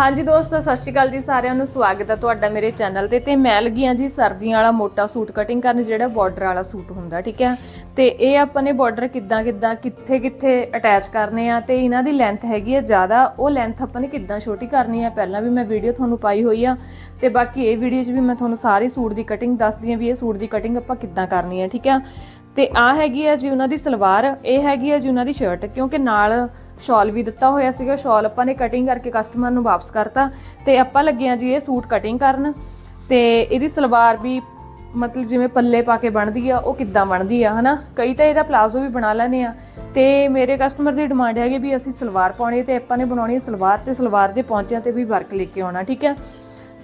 ਹਾਂਜੀ ਦੋਸਤੋ, ਸਤਿ ਸ਼੍ਰੀ ਅਕਾਲ ਜੀ, ਸਾਰਿਆਂ ਨੂੰ ਸਵਾਗਤ ਹੈ ਤੁਹਾਡਾ ਮੇਰੇ ਚੈਨਲ ਤੇ। ਤੇ ਮੈਂ ਲੱਗੀ ਹਾਂ ਜੀ ਸਰਦੀਆਂ ਵਾਲਾ ਮੋਟਾ ਸੂਟ ਕਟਿੰਗ ਕਰਨ, ਜਿਹੜਾ ਬਾਰਡਰ ਵਾਲਾ ਸੂਟ ਹੁੰਦਾ, ਠੀਕ ਹੈ? ਤੇ ਇਹ ਆਪਾਂ ਨੇ ਬਾਰਡਰ ਕਿੱਦਾਂ ਕਿੱਦਾਂ, ਕਿੱਥੇ ਕਿੱਥੇ ਅਟੈਚ ਕਰਨੇ ਆ ਤੇ ਇਹਨਾਂ ਦੀ ਲੈਂਥ ਹੈਗੀ ਹੈ ਜ਼ਿਆਦਾ। ਉਹ ਲੈਂਥ ਆਪਾਂ ਨੇ ਕਿੱਦਾਂ ਛੋਟੀ ਕਰਨੀ ਹੈ, ਪਹਿਲਾਂ ਵੀ ਮੈਂ ਵੀਡੀਓ ਤੁਹਾਨੂੰ ਪਾਈ ਹੋਈ ਆ। ਤੇ ਬਾਕੀ ਇਹ ਵੀਡੀਓ 'ਚ ਵੀ ਮੈਂ ਤੁਹਾਨੂੰ ਸਾਰੇ ਸੂਟ ਦੀ ਕਟਿੰਗ ਦੱਸਦੀ ਹਾਂ ਵੀ ਇਹ ਸੂਟ ਦੀ ਕਟਿੰਗ ਆਪਾਂ ਕਿੱਦਾਂ ਕਰਨੀ ਹੈ, ਠੀਕ ਹੈ? ਤੇ ਆ ਹੈਗੀ ਆ ਜੀ ਉਹਨਾਂ ਦੀ ਸਲਵਾਰ, ਇਹ ਹੈਗੀ ਆ ਜੀ ਉਹਨਾਂ ਦੀ ਸ਼ਰਟ ਕਿਉਂਕਿ ਨਾਲ ਸ਼ਾਲ ਵੀ ਦਿੱਤਾ ਹੋਇਆ ਸੀਗਾ। ਸ਼ਾਲ ਆਪਾਂ ਨੇ ਕਟਿੰਗ ਕਰਕੇ ਕਸਟਮਰ ਨੂੰ ਵਾਪਸ ਕਰਤਾ ਤੇ ਆਪਾਂ ਲੱਗੇ ਆ ਜੀ ਇਹ ਸੂਟ ਕਟਿੰਗ ਕਰਨ। ਤੇ ਇਹਦੀ ਸਲਵਾਰ ਵੀ ਮਤਲਬ ਜਿਵੇਂ ਪੱਲੇ ਪਾ ਕੇ ਬਣਦੀ ਆ, ਉਹ ਕਿੱਦਾਂ ਬਣਦੀ ਆ, ਹਨਾ? ਕਈ ਤਾਂ ਇਹਦਾ ਪਲਾਜ਼ੋ ਵੀ ਬਣਾ ਲੈਨੇ ਆ। ਤੇ ਮੇਰੇ ਕਸਟਮਰ ਦੀ ਡਿਮਾਂਡ ਹੈਗੀ ਵੀ ਅਸੀਂ ਸਲਵਾਰ ਪਾਉਣੀ ਤੇ ਆਪਾਂ ਨੇ ਬਣਾਉਣੀ ਹੈ ਸਲਵਾਰ ਤੇ ਸਲਵਾਰ ਦੇ ਪੌਂਚਿਆਂ ਤੇ ਵੀ ਵਰਕ ਲੈ ਕੇ ਆਉਣਾ, ਠੀਕ ਹੈ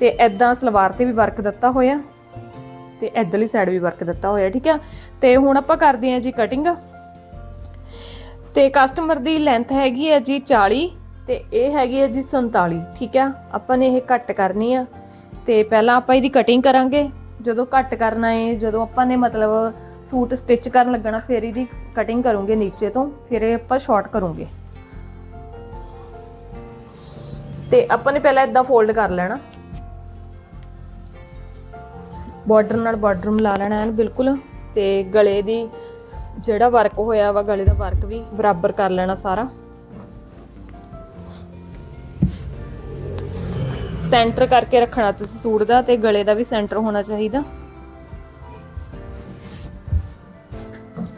ਤੇ ਐਦਾਂ ਸਲਵਾਰ ਤੇ ਵੀ ਵਰਕ ਦਿੱਤਾ ਹੋਇਆ। ਤੇ ਇਧਰਲੀ ਸਾਈਡ ਵੀ ਵਰਕ ਦਿੱਤਾ ਹੋਇਆ, ਠੀਕ ਹੈ ਤੇ ਹੁਣ ਆਪਾਂ ਕਰਦੇ ਹਾਂ ਜੀ ਕਟਿੰਗ ਤੇ ਕਸਟਮਰ ਦੀ ਲੈਂਥ ਹੈਗੀ ਹੈ ਜੀ 40 ਤੇ ਇਹ ਹੈਗੀ ਹੈ ਜੀ 47 ਠੀਕ ਆ? ਆਪਾਂ ਨੇ ਇਹ ਕੱਟ ਕਰਨੀ ਆ। ਤੇ ਪਹਿਲਾਂ ਆਪਾਂ ਇਹਦੀ ਕਟਿੰਗ ਕਰਾਂਗੇ। ਜਦੋਂ ਕੱਟ ਕਰਨਾ ਹੈ ਜਦੋਂ ਆਪਾਂ ਨੇ ਮਤਲਬ ਸੂਟ ਸਟਿਚ ਕਰਨ ਲੱਗਣਾ, ਫਿਰ ਇਹਦੀ ਕਟਿੰਗ ਕਰੂੰਗੇ ਨੀਚੇ ਤੋਂ, ਫਿਰ ਇਹ ਆਪਾਂ ਸ਼ਾਰਟ ਕਰੂੰਗੇ। ਤੇ ਆਪਾਂ ਨੇ ਪਹਿਲਾਂ ਇਦਾਂ ਫੋਲਡ ਕਰ ਲੈਣਾ। ਬਾਰਡਰ ਨਾਲ ਬਾਰਡਰ ਮਿਲਾ ਲੈਣਾ ਐਨ, ਬਿਲਕੁਲ। ਤੇ ਗਲੇ ਦੀ ਜਿਹੜਾ ਵਰਕ ਹੋਇਆ ਵਾ, ਗਲੇ ਦਾ ਵਰਕ ਵੀ ਬਰਾਬਰ ਕਰ ਲੈਣਾ ਸਾਰਾ। ਸੈਂਟਰ ਕਰਕੇ ਰੱਖਣਾ ਤੁਸੀਂ ਸੂਟ ਦਾ ਤੇ ਗਲੇ ਦਾ ਵੀ ਸੈਂਟਰ ਹੋਣਾ ਚਾਹੀਦਾ।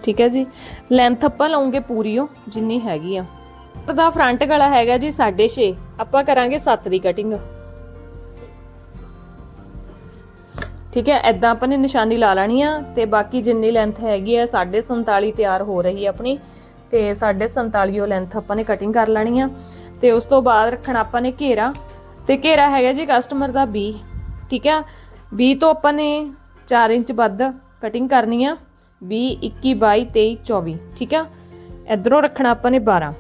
ਠੀਕ ਹੈ ਜੀ। ਲੈਂਥ ਆਪਾਂ ਲਾਉਂਗੇ ਪੂਰੀ ਉਹ, ਜਿੰਨੀ ਹੈਗੀ ਆ। ਦਾ ਫਰੰਟ ਗਲਾ ਹੈਗਾ ਜੀ 6.5 ਆਪਾਂ ਕਰਾਂਗੇ 7 ਦੀ ਕਟਿੰਗ ਠੀਕ ਹੈ ਐਦਾਂ ਆਪਾਂ ਨੇ ਨਿਸ਼ਾਨੀ ਲਾ ਲੈਣੀ ਆ ਤੇ ਬਾਕੀ ਜਿੰਨੀ ਲੈਂਥ ਹੈਗੀ ਆ 47 ਤਿਆਰ ਹੋ ਰਹੀ ਹੈ ਆਪਣੀ ਤੇ 47 ਉਹ ਲੈਂਥ ਆਪਾਂ ਨੇ ਕਟਿੰਗ ਕਰ ਲੈਣੀ ਆ ਤੇ ਉਸ ਤੋਂ ਬਾਅਦ ਰੱਖਣਾ ਆਪਾਂ ਨੇ ਘੇਰਾ ਤੇ ਘੇਰਾ ਹੈਗਾ ਜੀ ਕਸਟਮਰ ਦਾ 20 ਠੀਕ ਹੈ 20 ਤੋਂ ਆਪਾਂ ਨੇ 4 ਇੰਚ ਵੱਧ ਕਟਿੰਗ ਕਰਨੀ ਆ 20 21 22 23 24 ਠੀਕ ਆ? ਇਧਰੋਂ ਰੱਖਣਾ ਆਪਾਂ ਨੇ 12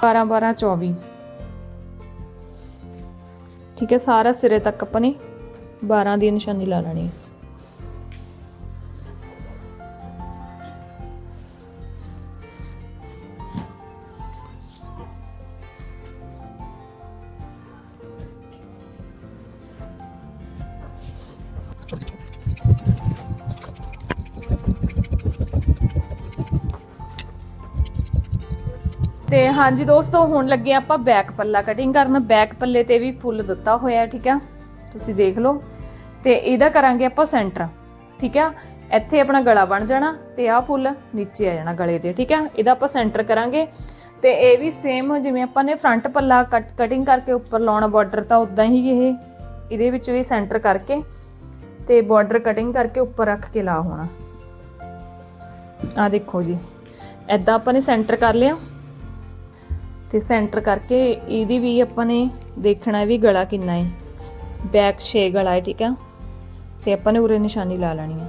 12 12 24 ਠੀਕ ਹੈ, ਸਾਰਾ ਸਿਰੇ ਤੱਕ ਆਪਾਂ ਨੇ 12 ਦੀ ਨਿਸ਼ਾਨੀ ਲਾ ਲੈਣੀ ਹੈ। ਤੇ ਹਾਂਜੀ ਦੋਸਤੋ, ਹੁਣ ਲੱਗੇ ਆਪਾਂ ਬੈਕ ਪੱਲਾ ਕਟਿੰਗ ਕਰਨ। ਬੈਕ ਪੱਲੇ ਤੇ ਵੀ ਫੁੱਲ ਦਿੱਤਾ ਹੋਇਆ, ਠੀਕ ਆ? ਤੁਸੀਂ ਦੇਖ ਲਓ। ਤੇ ਇਹਦਾ ਕਰਾਂਗੇ ਆਪਾਂ ਸੈਂਟਰ। ਠੀਕ ਆ? ਇੱਥੇ ਆਪਣਾ ਗਲਾ ਬਣ ਜਾਣਾ ਤੇ ਆਹ ਫੁੱਲ ਨੀਚੇ ਆ ਜਾਣਾ ਗਲੇ ਦੇ। ਠੀਕ ਆ? ਇਹਦਾ ਆਪਾਂ ਸੈਂਟਰ ਕਰਾਂਗੇ। ਤੇ ਇਹ ਵੀ ਸੇਮ ਜਿਵੇਂ ਆਪਾਂ ਨੇ ਫਰੰਟ ਪੱਲਾ ਕਟਿੰਗ ਕਰਕੇ ਉੱਪਰ ਲਾਉਣਾ ਬਾਰਡਰ ਤਾਂ ਉਦਾਂ ਹੀ ਇਹ। ਇਹਦੇ ਵਿੱਚ ਵੀ ਸੈਂਟਰ ਕਰਕੇ ਤੇ ਬਾਰਡਰ ਕਟਿੰਗ ਕਰਕੇ ਉੱਪਰ ਰੱਖ ਕੇ ਲਾ ਹੋਣਾ। ਆ ਦੇਖੋ ਜੀ। ਐਦਾਂ ਆਪਾਂ ਨੇ ਸੈਂਟਰ ਕਰ ਲਿਆ। ਤੇ ਸੈਂਟਰ ਕਰਕੇ ਇਹਦੀ ਵੀ ਆਪਾਂ ਨੇ ਦੇਖਣਾ ਵੀ ਗਲਾ ਕਿੰਨਾ ਹੈ। ਬੈਕ 6 ਗਲਾ ਹੈ, ਠੀਕ ਆ ਤੇ ਆਪਾਂ ਨੇ ਉਰੇ ਨਿਸ਼ਾਨੀ ਲਾ ਲੈਣੀ ਆ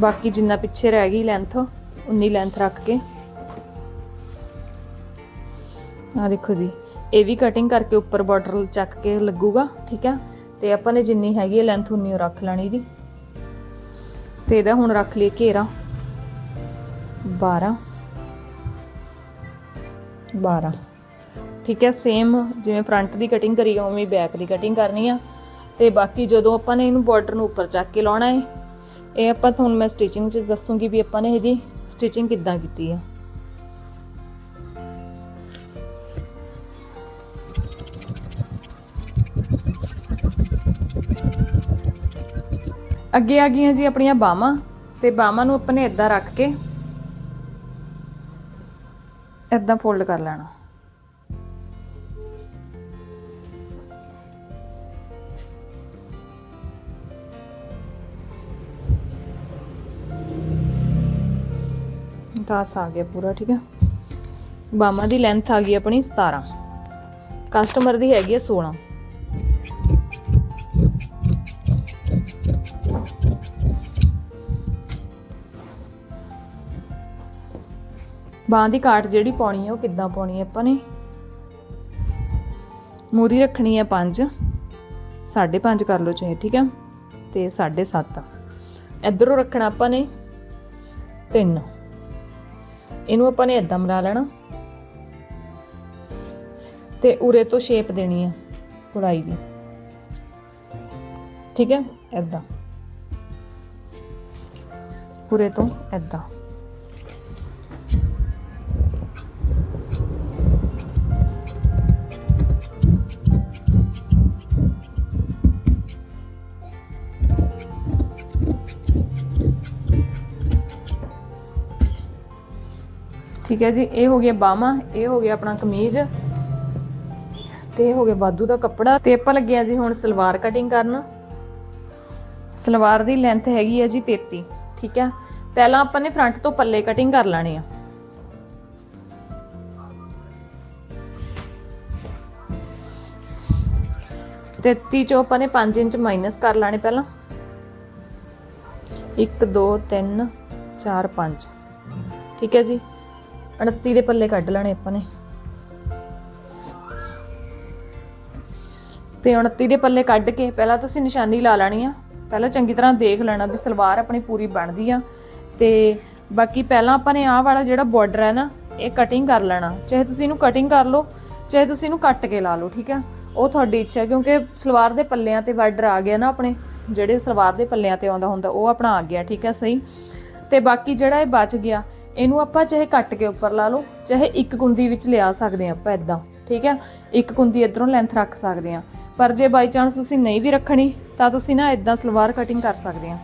ਬਾਕੀ ਜਿੰਨਾ ਪਿੱਛੇ ਰਹਿ ਗਈ ਲੈਂਥ ਉਨੀ ਲੈਂਥ ਰੱਖ ਕੇ। ਆ ਦੇਖੋ ਜੀ, ਇਹ ਵੀ ਕਟਿੰਗ ਕਰਕੇ ਉੱਪਰ ਬਾਰਡਰ ਚੱਕ ਕੇ ਲੱਗੂਗਾ, ਠੀਕ ਆ ਤੇ ਆਪਾਂ ਨੇ ਜਿੰਨੀ ਹੈਗੀ ਹੈ ਲੈਂਥ ਉਨੀ ਰੱਖ ਲੈਣੀ ਦੀ ਤੇ ਇਹਦਾ ਹੁਣ ਰੱਖ ਲਈਏ ਘੇਰਾ। 12 12 ਠੀਕ ਹੈ ਸੇਮ ਜਿਵੇਂ ਫਰੰਟ ਦੀ ਕਟਿੰਗ ਕਰੀ ਆ ਉਵੇਂ ਬੈਕ ਦੀ ਕਟਿੰਗ ਕਰਨੀ ਆ। ਤੇ ਬਾਕੀ ਜਦੋਂ ਆਪਾਂ ਨੇ ਇਹਨੂੰ ਬਾਰਡਰ ਨੂੰ ਉੱਪਰ ਚੱਕ ਕੇ ਲਾਉਣਾ ਹੈ ਇਹ ਆਪਾਂ ਤੁਹਾਨੂੰ ਮੈਂ ਸਟਿਚਿੰਗ 'ਚ ਦੱਸੂਗੀ ਵੀ ਆਪਾਂ ਨੇ ਇਹਦੀ ਸਟਿਚਿੰਗ ਕਿੱਦਾਂ ਕੀਤੀ ਆ। ਅੱਗੇ ਆ ਗਈਆਂ ਜੀ ਆਪਣੀਆਂ ਬਾਹਾਂ, ਤੇ ਬਾਹਾਂ ਨੂੰ ਆਪਾਂ ਨੇ ਇਦਾਂ ਰੱਖ ਕੇ ਇਦਾਂ ਫੋਲਡ ਕਰ ਲੈਣਾ। ਦਸ ਆ ਗਿਆ ਪੂਰਾ, ਠੀਕ ਹੈ? ਬਾਹਾਂ ਦੀ ਲੈਂਥ ਆ ਗਈ ਆਪਣੀ 17 ਕਸਟਮਰ ਦੀ ਹੈਗੀ ਹੈ 16 ਬਾਹਾਂ ਦੀ ਕਾਟ ਜਿਹੜੀ ਪਾਉਣੀ ਹੈ, ਉਹ ਕਿੱਦਾਂ ਪਾਉਣੀ ਹੈ ਆਪਾਂ ਨੇ? ਮੂਰੀ ਰੱਖਣੀ ਹੈ 5 5.5 ਕਰ ਲਓ ਚਾਹੇ, ਠੀਕ ਹੈ? ਤੇ 7.5 ਇਧਰੋਂ ਰੱਖਣਾ ਆਪਾਂ ਨੇ 3 ਇਹਨੂੰ ਆਪਾਂ ਨੇ ਇਦਾਂ ਮਿਲਾ ਲੈਣਾ। ਤੇ ਉਰੇ ਤੋਂ ਸ਼ੇਪ ਦੇਣੀ ਆ ਕੜਾਈ ਦੀ। ਠੀਕ ਹੈ? ਐਦਾਂ ਉਰੇ ਤੋਂ ਐਦਾਂ ਠੀਕ ਹੈ ਜੀ, ਇਹ ਹੋ ਗਿਆ ਬਾਹਾਂ, ਇਹ ਹੋ ਗਿਆ ਆਪਣਾ ਕਮੀਜ਼ ਤੇ ਇਹ ਹੋ ਗਿਆ ਵਾਧੂ ਦਾ ਕੱਪੜਾ ਤੇ ਆਪਾਂ ਲੱਗੇ ਆ ਜੀ ਹੁਣ ਸਲਵਾਰ ਕਟਿੰਗ ਕਰਨ। ਸਲਵਾਰ ਦੀ ਲੈਂਥ ਹੈਗੀ ਹੈ ਜੀ 33 ਠੀਕ ਹੈ। ਪਹਿਲਾਂ ਆਪਾਂ ਨੇ ਫਰੰਟ ਤੋਂ ਪੱਲੇ ਕਟਿੰਗ ਕਰ ਲੈਣੇ ਆ। ਤੇਤੀ ਚੋਂ ਆਪਾਂ ਨੇ 5 ਇੰਚ ਮਾਈਨਸ ਕਰ ਲੈਣੇ ਪਹਿਲਾਂ। 1 2 3 4 5 ਠੀਕ ਹੈ ਜੀ। 29 ਦੇ ਪੱਲੇ ਕੱਢ ਲੈਣੇ ਆਪਾਂ ਨੇ। ਤੇ 29 ਦੇ ਪੱਲੇ ਕੱਢ ਕੇ ਪਹਿਲਾਂ ਤੁਸੀਂ ਨਿਸ਼ਾਨੀ ਲਾ ਲੈਣੀ ਆ। ਪਹਿਲਾਂ ਚੰਗੀ ਤਰ੍ਹਾਂ ਦੇਖ ਲੈਣਾ ਵੀ ਸਲਵਾਰ ਆਪਣੀ ਪੂਰੀ ਬਣਦੀ ਆ। ਤੇ ਬਾਕੀ ਪਹਿਲਾਂ ਆਪਾਂ ਨੇ ਆਹ ਵਾਲਾ ਜਿਹੜਾ ਬਾਰਡਰ ਹੈ ਨਾ, ਇਹ ਕਟਿੰਗ ਕਰ ਲੈਣਾ। ਚਾਹੇ ਤੁਸੀਂ ਇਹਨੂੰ ਕਟਿੰਗ ਕਰ ਲਓ, ਚਾਹੇ ਤੁਸੀਂ ਇਹਨੂੰ ਕੱਟ ਕੇ ਲਾ ਲਓ, ਠੀਕ ਆ? ਉਹ ਤੁਹਾਡੀ ਇੱਛਾ ਕਿਉਂਕਿ ਸਲਵਾਰ ਦੇ ਪੱਲਿਆਂ ਤੇ ਬਾਰਡਰ ਆ ਗਿਆ ਨਾ ਆਪਣੇ। ਜਿਹੜੇ ਸਲਵਾਰ ਦੇ ਪੱਲਿਆਂ ਤੇ ਆਉਂਦਾ ਹੁੰਦਾ, ਉਹ ਆਪਣਾ ਆ ਗਿਆ, ਠੀਕ ਹੈ ਸਹੀ? ਤੇ ਬਾਕੀ ਜਿਹੜਾ ਇਹ ਬਚ ਗਿਆ ਇਹਨੂੰ ਆਪਾਂ ਚਾਹੇ ਕੱਟ ਕੇ ਉੱਪਰ ਲਾ ਲਓ, ਚਾਹੇ ਇੱਕ ਕੁੰਦੀ ਵਿੱਚ ਲਿਆ ਸਕਦੇ ਆਪਾਂ ਇਦਾਂ ਠੀਕ ਹੈ? ਇੱਕ ਕੁੰਦੀ ਇਧਰੋਂ ਲੈਂਥ ਰੱਖ ਸਕਦੇ ਆ ਪਰ ਜੇ ਬਾਈ ਚਾਂਸ ਤੁਸੀਂ ਨਹੀਂ ਵੀ ਰੱਖਣੀ, ਤਾਂ ਤੁਸੀਂ ਨਾ ਇਦਾਂ ਸਲਵਾਰ ਕਟਿੰਗ ਕਰ ਸਕਦੇ ਆ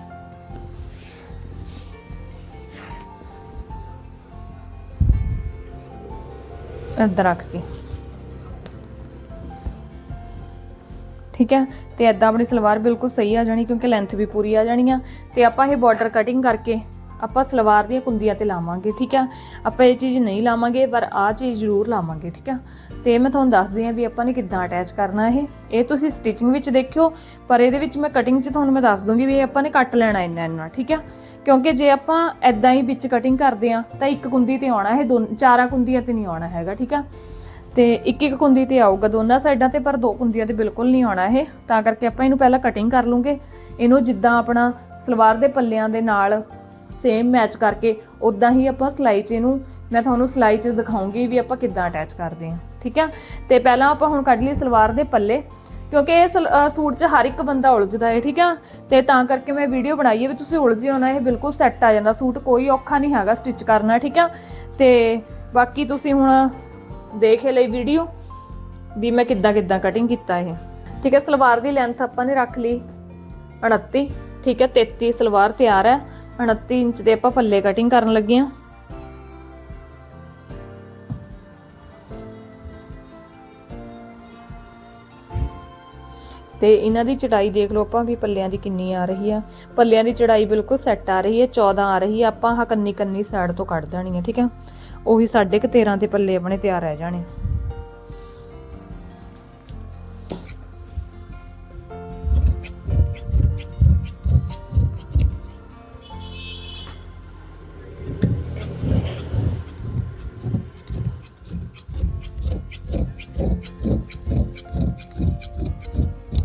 ਇਦਾਂ ਰੱਖ ਕੇ। ਠੀਕ ਹੈ? ਤੇ ਐਦਾਂ ਆਪਣੀ ਸਲਵਾਰ ਬਿਲਕੁਲ ਸਹੀ ਆ ਜਾਣੀ, ਕਿਉਂਕਿ ਲੈਂਥ ਵੀ ਪੂਰੀ ਆ ਜਾਣੀ ਆ। ਤੇ ਆਪਾਂ ਇਹ ਬਾਰਡਰ ਕਟਿੰਗ ਕਰਕੇ ਆਪਾਂ ਸਲਵਾਰ ਦੀਆਂ ਕੁੰਦੀਆਂ ਤੇ ਲਾਵਾਂਗੇ, ਠੀਕ ਆ? ਆਪਾਂ ਇਹ ਚੀਜ਼ ਨਹੀਂ ਲਾਵਾਂਗੇ, ਪਰ ਆਹ ਚੀਜ਼ ਜ਼ਰੂਰ ਲਾਵਾਂਗੇ, ਠੀਕ ਆ? ਤੇ ਮੈਂ ਤੁਹਾਨੂੰ ਦੱਸਦੀ ਆ ਵੀ ਆਪਾਂ ਨੇ ਕਿੱਦਾਂ ਅਟੈਚ ਕਰਨਾ ਇਹ। ਇਹ ਤੁਸੀਂ ਸਟਿਚਿੰਗ ਵਿੱਚ ਦੇਖਿਓ, ਪਰ ਇਹਦੇ ਵਿੱਚ ਮੈਂ ਕਟਿੰਗ 'ਚ ਤੁਹਾਨੂੰ ਮੈਂ ਦੱਸ ਦੂੰਗੀ ਵੀ ਇਹ ਆਪਾਂ ਨੇ ਕੱਟ ਲੈਣਾ ਇੰਨਾ ਇੰਨਾ, ਠੀਕ ਆ? ਕਿਉਂਕਿ ਜੇ ਆਪਾਂ ਐਦਾਂ ਹੀ ਵਿੱਚ ਕਟਿੰਗ ਕਰਦੇ ਆ, ਤਾਂ ਇੱਕ ਕੁੰਦੀ ਤੇ ਆਉਣਾ ਇਹ ਦੋ ਚਾਰਾਂ ਕੁੰਦੀਆਂ ਤੇ ਨਹੀਂ ਆਉਣਾ ਹੈਗਾ, ਠੀਕ ਆ? ਤੇ ਇੱਕ ਇੱਕ ਕੁੰਦੀ ਤੇ ਆਊਗਾ ਦੋਨਾਂ ਸਾਈਡਾਂ ਤੇ, ਪਰ ਦੋ ਕੁੰਦੀਆਂ ਤੇ ਬਿਲਕੁਲ ਨਹੀਂ ਆਉਣਾ ਇਹ। ਤਾਂ ਕਰਕੇ ਆਪਾਂ ਇਹਨੂੰ ਪਹਿਲਾਂ ਕਟਿੰਗ ਕਰ ਲੂੰਗੇ। ਇਹਨੂੰ ਜਿੱਦਾਂ ਆਪਣਾ ਸਲਵਾਰ ਦੇ ਪੱਲਿਆਂ ਦੇ ਨਾਲ ਸੇਮ ਮੈਚ ਕਰਕੇ ਉਦਾਂ ਹੀ ਆਪਾਂ ਸਲਾਈ 'ਚ ਇਹਨੂੰ ਮੈਂ ਤੁਹਾਨੂੰ ਸਲਾਈ 'ਚ ਦਿਖਾਉਂਗੀ ਵੀ ਆਪਾਂ ਕਿੱਦਾਂ ਅਟੈਚ ਕਰਦੇ ਹਾਂ, ਠੀਕ ਆ? ਤੇ ਪਹਿਲਾਂ ਆਪਾਂ ਹੁਣ ਕੱਢ ਲਈ ਸਲਵਾਰ ਦੇ ਪੱਲੇ, ਕਿਉਂਕਿ ਇਹ ਸਲ- ਸੂਟ 'ਚ ਹਰ ਇੱਕ ਬੰਦਾ ਉਲਝਦਾ ਹੈ ਠੀਕ ਆ? ਤੇ ਤਾਂ ਕਰਕੇ ਮੈਂ ਵੀਡੀਓ ਬਣਾਈ ਹੈ ਵੀ ਤੁਸੀਂ ਉਲਝਿਓ ਨਾ, ਇਹ ਬਿਲਕੁਲ ਸੈੱਟ ਆ ਜਾਂਦਾ, ਸੂਟ ਕੋਈ ਔਖਾ ਨਹੀਂ ਹੈਗਾ ਸਟਿਚ ਕਰਨਾ, ਠੀਕ ਆ? ਤੇ ਬਾਕੀ ਤੁਸੀਂ ਹੁਣ ਦੇਖ ਲਈ ਵੀਡੀਓ ਵੀ ਮੈਂ ਕਿੱਦਾਂ ਕਿੱਦਾਂ ਕਟਿੰਗ ਕੀਤਾ ਇਹ, ਠੀਕ ਹੈ ਸਲਵਾਰ ਦੀ ਲੈਂਥ ਆਪਾਂ ਨੇ ਰੱਖ ਲਈ 29 ਠੀਕ ਹੈ 33 ਸਲਵਾਰ ਤਿਆਰ ਹੈ 29 ਇੰਚ ਦੇ ਆਪਾਂ ਪੱਲੇ ਕਟਿੰਗ ਕਰਨ ਲੱਗੇ ਹਾਂ। ਤੇ ਇਹਨਾਂ ਦੀ ਚੜਾਈ ਦੇਖ ਲਓ ਆਪਾਂ ਵੀ ਪੱਲਿਆਂ ਦੀ ਕਿੰਨੀ ਆ ਰਹੀ ਆ। ਪੱਲਿਆਂ ਦੀ ਚੜਾਈ ਬਿਲਕੁਲ ਸੈੱਟ ਆ ਰਹੀ ਹੈ 14 ਆ ਰਹੀ ਹੈ ਆਪਾਂ ਆਹ ਕੰਨੀ ਕੰਨੀ ਸਾਈਡ ਤੋਂ ਕੱਢ ਦੇਣੀ ਹੈ ਠੀਕ ਹੈ? ਉਹੀ ਸਾਢੇ ਕੁ 13 ਦੇ ਪੱਲੇ ਆਪਣੇ ਤਿਆਰ ਰਹਿ ਜਾਣੇ।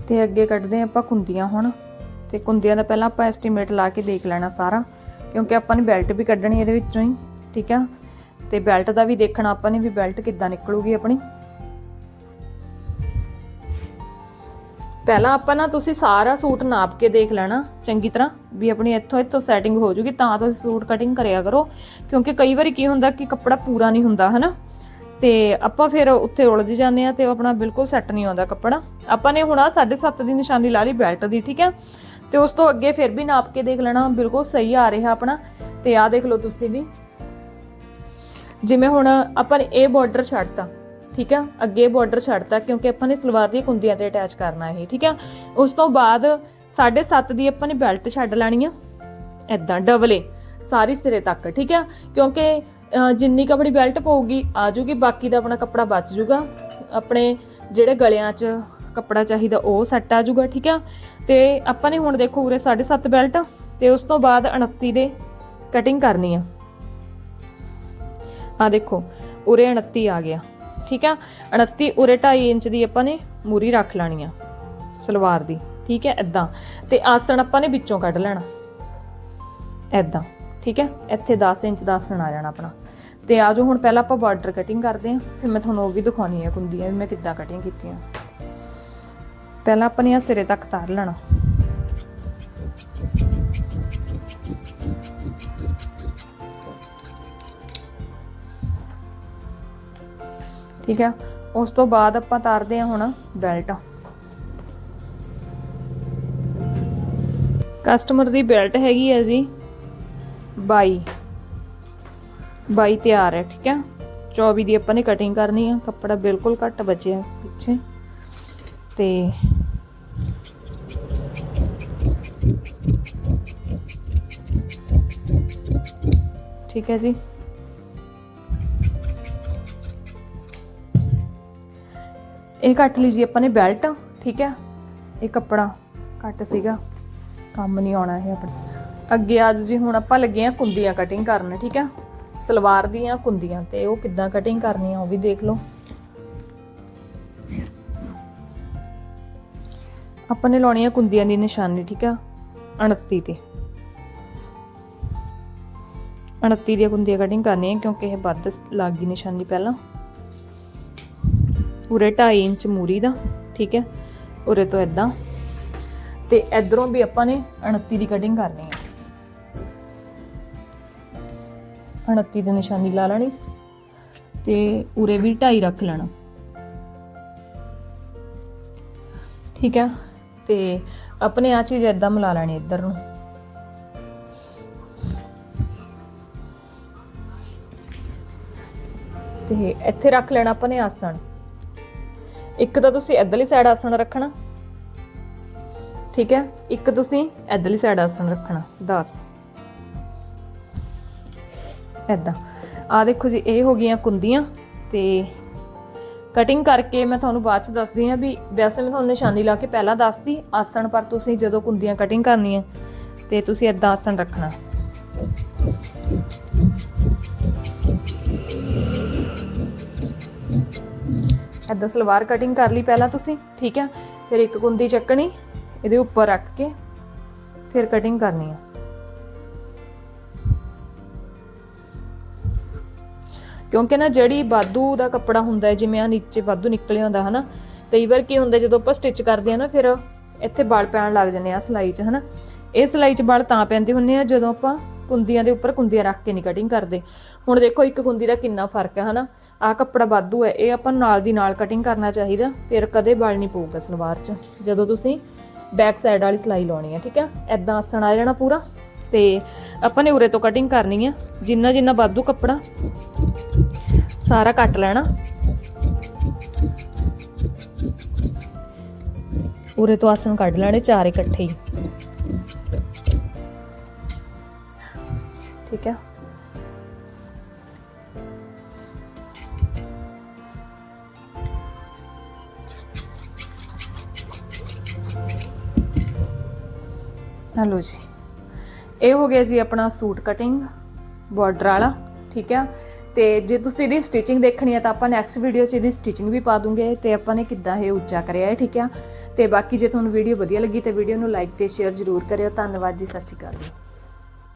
ਤੇ ਅੱਗੇ ਕੱਢਦੇ ਹਾਂ ਆਪਾਂ ਕੁੰਦੀਆਂ ਹੁਣ। ਤੇ ਕੁੰਦੀਆਂ ਦਾ ਪਹਿਲਾਂ ਆਪਾਂ ਐਸਟੀਮੇਟ ਲਾ ਕੇ ਦੇਖ ਲੈਣਾ ਸਾਰਾ, ਕਿਉਂਕਿ ਆਪਾਂ ਨੇ ਬੈਲਟ ਵੀ ਕੱਢਣੀ ਇਹਦੇ ਵਿੱਚੋਂ ਹੀ, ਠੀਕ ਆ? ਤੇ ਬੈਲਟ ਦਾ ਵੀ ਦੇਖਣਾ ਆਪਾਂ ਨੇ ਵੀ ਬੈਲਟ ਕਿੱਦਾਂ ਨਿਕਲੂਗੀ ਆਪਣੀ। ਪਹਿਲਾਂ ਆਪਾਂ ਨਾ ਤੁਸੀਂ ਸਾਰਾ ਸੂਟ ਨਾਪ ਕੇ ਦੇਖ ਲੈਣਾ, ਚੰਗੀ ਤਰ੍ਹਾਂ, ਵੀ ਆਪਣੀ ਇੱਥੋਂ ਇੱਥੋਂ ਸੈਟਿੰਗ ਹੋ ਜੂਗੀ, ਤਾਂ ਤੁਸੀਂ ਸੂਟ ਕਟਿੰਗ ਕਰਿਆ ਕਰੋ। ਕਿਉਂਕਿ ਕਈ ਵਾਰੀ ਕੀ ਹੁੰਦਾ ਕਿ ਕੱਪੜਾ ਪੂਰਾ ਨਹੀਂ ਹੁੰਦਾ, ਹਨਾ? ਤੇ ਆਪਾਂ ਫਿਰ ਉੱਥੇ ਉਲਝ ਜਾਂਦੇ ਆ ਤੇ ਆਪਣਾ ਬਿਲਕੁਲ ਸੈੱਟ ਨਹੀਂ ਆਉਂਦਾ ਕੱਪੜਾ। ਆਪਾਂ ਨੇ ਹੁਣ ਆ 7.5 ਦੀ ਨਿਸ਼ਾਨੀ ਲਾ ਲਈ ਬੈਲਟ ਦੀ, ਠੀਕ ਹੈ? ਤੇ ਉਸ ਤੋਂ ਅੱਗੇ ਫਿਰ ਵੀ ਨਾਪ ਕੇ ਦੇਖ ਲੈਣਾ, ਬਿਲਕੁਲ ਸਹੀ ਆ ਰਿਹਾ ਆਪਣਾ। ਤੇ ਆ ਦੇਖ ਲਓ ਤੁਸੀਂ ਵੀ। ਜਿਵੇਂ ਹੁਣ ਆਪਾਂ ਨੇ ਇਹ ਬਾਰਡਰ ਛੱਡਤਾ, ਠੀਕ ਆ ਅੱਗੇ ਬਾਰਡਰ ਛੱਡਤਾ ਕਿਉਂਕਿ ਆਪਾਂ ਨੇ ਸਲਵਾਰ ਦੀ ਕੁੰਦੀਆਂ ਤੇ ਅਟੈਚ ਕਰਨਾ ਇਹ, ਠੀਕ ਆ ਉਸ ਤੋਂ ਬਾਅਦ 7.5 ਦੀ ਆਪਾਂ ਨੇ ਬੈਲਟ ਛੱਡ ਲੈਣੀ ਆ। ਐਦਾਂ ਏ, ਸਾਰੀ ਸਿਰੇ ਤੱਕ, ਠੀਕ ਆ ਕਿਉਂਕਿ ਅਹ, ਜਿੰਨੀ ਆਪਣੀ ਬੈਲਟ ਪਊਗੀ ਆ ਜੂਗੀ ਬਾਕੀ ਦਾ ਆਪਣਾ ਕੱਪੜਾ ਬਚ ਜੂਗਾ ਆਪਣੇ ਜਿਹੜੇ ਗਲਿਆਂ 'ਚ ਕੱਪੜਾ ਚਾਹੀਦਾ ਉਹ ਸੈੱਟ ਆ ਜੂਗਾ ਠੀਕ ਆ? ਤੇ ਆਪਾਂ ਨੇ ਹੁਣ ਦੇਖੋ ਉਰੇ 7.5 ਬੈਲਟ ਤੇ ਉਸ ਤੋਂ ਬਾਅਦ 29 ਦੇ ਕਟਿੰਗ ਕਰਨੀ ਆ। ਆ ਦੇਖੋ ਉਰੇ 29 ਆ ਗਿਆ ਠੀਕ ਆ? 29 ਉਰੇ 2.5 ਇੰਚ ਦੀ ਆਪਾਂ ਨੇ ਮੂਰੀ ਰੱਖ ਲੈਣੀ ਆ ਸਲਵਾਰ ਦੀ ਠੀਕ ਹੈ ਐਦਾਂ ਤੇ ਆਸਣ ਆਪਾਂ ਨੇ ਵਿੱਚੋਂ ਕੱਢ ਲੈਣਾ। ਐਦਾਂ ਠੀਕ ਹੈ? ਇੱਥੇ 10 ਇੰਚ ਦਾ ਆਸਣ ਆ ਜਾਣਾ ਆਪਣਾ। ਤੇ ਆਜੋ ਹੁਣ ਪਹਿਲਾਂ ਆਪਾਂ ਬਾਰਡਰ ਕਟਿੰਗ ਕਰਦੇ ਹਾਂ। ਫਿਰ ਮੈਂ ਤੁਹਾਨੂੰ ਉਹ ਵੀ ਦਿਖਾਉਣੀ ਹੈ ਕੁੰਦੀਆਂ ਵੀ, ਮੈਂ ਕਿੱਦਾਂ ਕਟਿੰਗ ਕੀਤੀਆਂ। ਪਹਿਲਾਂ ਆਪਾਂ ਨੇ ਆਹ ਸਿਰੇ ਤੱਕ ਤਾਰ ਲੈਣਾ। ਠੀਕ ਹੈ? ਉਸ ਤੋਂ ਬਾਅਦ ਆਪਾਂ ਤਾਰਦੇ ਹਾਂ ਹੁਣ ਬੈਲਟ ਕਸਟਮਰ ਦੀ ਬੈਲਟ ਹੈਗੀ ਹੈ ਜੀ। 22 22 ਤਿਆਰ ਹੈ, ਠੀਕ ਹੈ। 24 ਦੀ ਆਪਾਂ ਨੇ ਕਟਿੰਗ ਕਰਨੀ ਆ। ਕੱਪੜਾ ਬਿਲਕੁਲ ਘੱਟ ਬਚਿਆ ਪਿੱਛੇ। ਤੇ ਠੀਕ ਹੈ ਜੀ। ਇਹ ਕੱਟ ਲਈ ਜੀ ਆਪਾਂ ਨੇ ਬੈਲਟ ਠੀਕ ਹੈ। ਇਹ ਕੱਪੜਾ ਕੱਟ ਸੀਗਾ। ਕੰਮ ਨਹੀਂ ਆਉਣਾ ਇਹ ਆਪਣੇ। ਅੱਗੇ ਅੱਜ ਜੀ ਹੁਣ ਆਪਾਂ ਲੱਗੇ ਆ ਕੁੰਦੀਆਂ ਕਟਿੰਗ ਕਰਨ, ਠੀਕ ਹੈ ਸਲਵਾਰ ਦੀਆਂ ਕੁੰਦੀਆਂ ਤੇ ਉਹ ਕਿੱਦਾਂ ਕਟਿੰਗ ਕਰਨੀ ਆ ਉਹ ਵੀ ਦੇਖ ਲਓ। ਆਪਾਂ ਨੇ ਲਾਉਣੀ ਆ ਕੁੰਦੀਆਂ ਦੀ ਨਿਸ਼ਾਨੀ, ਠੀਕ ਆ? 29 ਤੇ। 29 ਦੀਆਂ ਕੁੰਦੀਆਂ ਕਟਿੰਗ ਕਰਨੀ ਹੈ ਕਿਉਂਕਿ ਇਹ ਵੱਧ ਲੱਗ ਗਈ ਨਿਸ਼ਾਨੀ ਪਹਿਲਾਂ। ਉਰੇ 2.5 ਇੰਚ ਮੂਰੀ ਦਾ, ਠੀਕ ਹੈ ਉਰੇ ਤੋਂ ਇਦਾਂ ਤੇ ਇਧਰੋਂ ਵੀ ਆਪਾਂ ਨੇ 29 ਦੀ ਕਟਿੰਗ ਕਰਨੀ ਹੈ 29 ਦੀ ਨਿਸ਼ਾਨੀ ਲਾ ਲੈਣੀ ਤੇ ਉਰੇ ਵੀ 2.5 ਰੱਖ ਲੈਣਾ। ਠੀਕ ਹੈ? ਤੇ ਆਪਣੇ ਆ ਚੀਜ਼ ਇਦਾਂ ਮਿਲਾ ਲੈਣੀ ਇੱਧਰ ਨੂੰ। ਤੇ ਇੱਥੇ ਰੱਖ ਲੈਣਾ ਆਪਾਂ ਨੇ ਆਸਣ। ਇੱਕ ਤਾਂ ਤੁਸੀਂ ਇੱਧਰਲੀ ਸਾਈਡ ਆਸਣ ਰੱਖਣਾ। ਠੀਕ ਹੈ? ਇੱਕ ਤੁਸੀਂ ਇੱਧਰਲੀ ਸਾਈਡ ਆਸਣ ਰੱਖਣਾ। 10 ਐਦਾਂ ਆ ਦੇਖੋ ਜੀ, ਇਹ ਹੋ ਗਈਆਂ ਕੁੰਦੀਆਂ ਤੇ ਕਟਿੰਗ ਕਰਕੇ ਮੈਂ ਤੁਹਾਨੂੰ ਬਾਅਦ ਚ ਦੱਸਦੀ ਹਾਂ ਵੀ ਵੈਸੇ ਮੈਂ ਤੁਹਾਨੂੰ ਨਿਸ਼ਾਨੀ ਲਾ ਕੇ ਪਹਿਲਾਂ ਦੱਸਦੀ ਆਸਣ ਪਰ ਤੁਸੀਂ ਜਦੋਂ ਕੁੰਦੀਆਂ ਕਟਿੰਗ ਕਰਨੀ ਹੈ ਤੇ ਤੁਸੀਂ ਐਦਾਂ ਆਸਣ ਰੱਖਣਾ। ਐਦਾਂ ਸਲਵਾਰ ਕਟਿੰਗ ਕਰ ਲਈ ਪਹਿਲਾਂ ਤੁਸੀਂ, ਠੀਕ ਹੈ ਫਿਰ ਇੱਕ ਕੁੰਦੀ ਚੱਕਣੀ, ਇਹਦੇ ਉੱਪਰ ਰੱਖ ਕੇ ਫਿਰ ਕਟਿੰਗ ਕਰਨੀ ਹੈ ਕਿਉਂਕਿ ਨਾ ਜਿਹੜੀ ਬਾਦੂ ਦਾ ਕੱਪੜਾ ਹੁੰਦਾ ਹੈ, ਜਿਵੇਂ ਆ ਨੀਚੇ ਬਾਦੂ ਨਿਕਲਿਆ ਹੁੰਦਾ ਹਨਾ, ਕਈ ਵਾਰ ਕੀ ਹੁੰਦਾ, ਜਦੋਂ ਆਪਾਂ ਸਟਿਚ ਕਰਦੇ ਆ ਨਾ, ਫਿਰ ਇੱਥੇ ਬਲ ਪੈਣ ਲੱਗ ਜਾਂਦੇ ਆ ਸਿਲਾਈ 'ਚ, ਹਨਾ। ਇਹ ਸਿਲਾਈ 'ਚ ਬਲ ਤਾਂ ਪੈਂਦੇ ਹੁੰਦੇ ਆ, ਜਦੋਂ ਆਪਾਂ ਕੁੰਦੀਆਂ ਦੇ ਉੱਪਰ ਕੁੰਦੀਆਂ ਰੱਖ ਕੇ ਨਹੀਂ ਕਟਿੰਗ ਕਰਦੇ। ਹੁਣ ਦੇਖੋ, ਇੱਕ ਕੁੰਦੀ ਦਾ ਕਿੰਨਾ ਫ਼ਰਕ ਹੈ ਹਨਾ। ਆ ਕੱਪੜਾ ਵਾਧੂ ਹੈ ਇਹ ਆਪਾਂ ਨੂੰ ਨਾਲ ਦੀ ਨਾਲ ਕਟਿੰਗ ਕਰਨਾ ਚਾਹੀਦਾ, ਫਿਰ ਕਦੇ ਬਲ ਨਹੀਂ ਪਊਗਾ ਸਲਵਾਰ 'ਚ, ਜਦੋਂ ਤੁਸੀਂ ਬੈਕ ਸਾਈਡ ਵਾਲੀ ਸਿਲਾਈ ਲਾਉਣੀ ਹੈ ਠੀਕ ਹੈ ਐਦਾਂ ਆਸਣ ਆ ਜਾਣਾ ਪੂਰਾ, ਤੇ ਆਪਾਂ ਨੇ ਉਰੇ ਤੋਂ ਕਟਿੰਗ ਕਰਨੀ ਹੈ ਜਿੰਨਾ ਜਿੰਨਾ ਵਾਧੂ ਕੱਪੜਾ ਸਾਰਾ ਕੱਟ ਲੈਣਾ। ਉਰੇ ਤੋਂ ਆਸਣ ਕੱਢ ਲੈਣੇ, ਚਾਰ ਇਕੱਠੇ ਹੀ। ਠੀਕ ਹੈ। ਹਲੋ ਜੀ। ਇਹ ਹੋ ਗਿਆ ਜੀ ਆਪਣਾ ਸੂਟ ਕਟਿੰਗ ਬਾਰਡਰ ਵਾਲਾ, ਠੀਕ ਹੈ। ਤੇ ਜੇ ਤੁਸੀਂ ਇਹਦੀ ਸਟਿਚਿੰਗ ਦੇਖਣੀ ਹੈ ਤਾਂ ਆਪਾਂ ਨੈਕਸਟ ਵੀਡੀਓ 'ਚ ਇਹਦੀ ਸਟਿਚਿੰਗ ਵੀ ਪਾ ਦੂੰਗੇ ਤੇ ਆਪਾਂ ਨੇ ਕਿੱਦਾਂ ਇਹ ਉੱਚਾ ਕਰਿਆ ਹੈ ਠੀਕ ਹੈ ਤੇ ਬਾਕੀ ਜੇ ਤੁਹਾਨੂੰ ਵੀਡੀਓ ਵਧੀਆ ਲੱਗੀ ਤਾਂ ਵੀਡੀਓ ਨੂੰ ਲਾਈਕ ਤੇ ਸ਼ੇਅਰ ਜ਼ਰੂਰ ਕਰਿਓ। ਧੰਨਵਾਦ ਜੀ, ਸਤਿ ਸ਼੍ਰੀ ਅਕਾਲ ਜੀ।